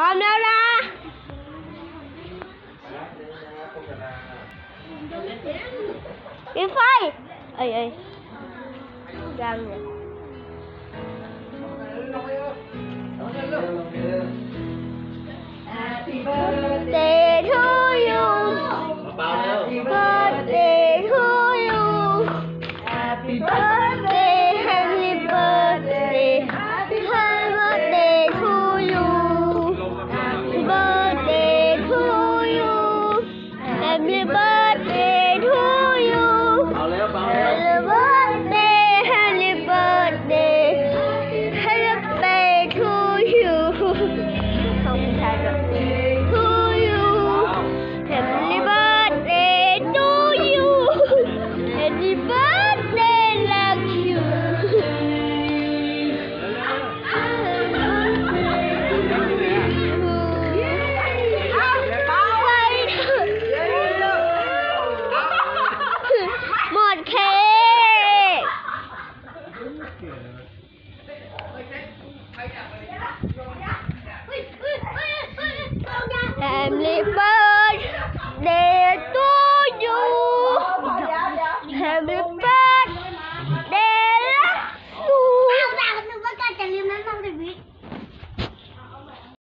hôm nào ra. Đi phơi ơi ơi răng rồi Happy birthday ต้องมีชายด้วย To you Happy birthday to you Happy birthday love you หมดเค้ก Happy birthday to you Happy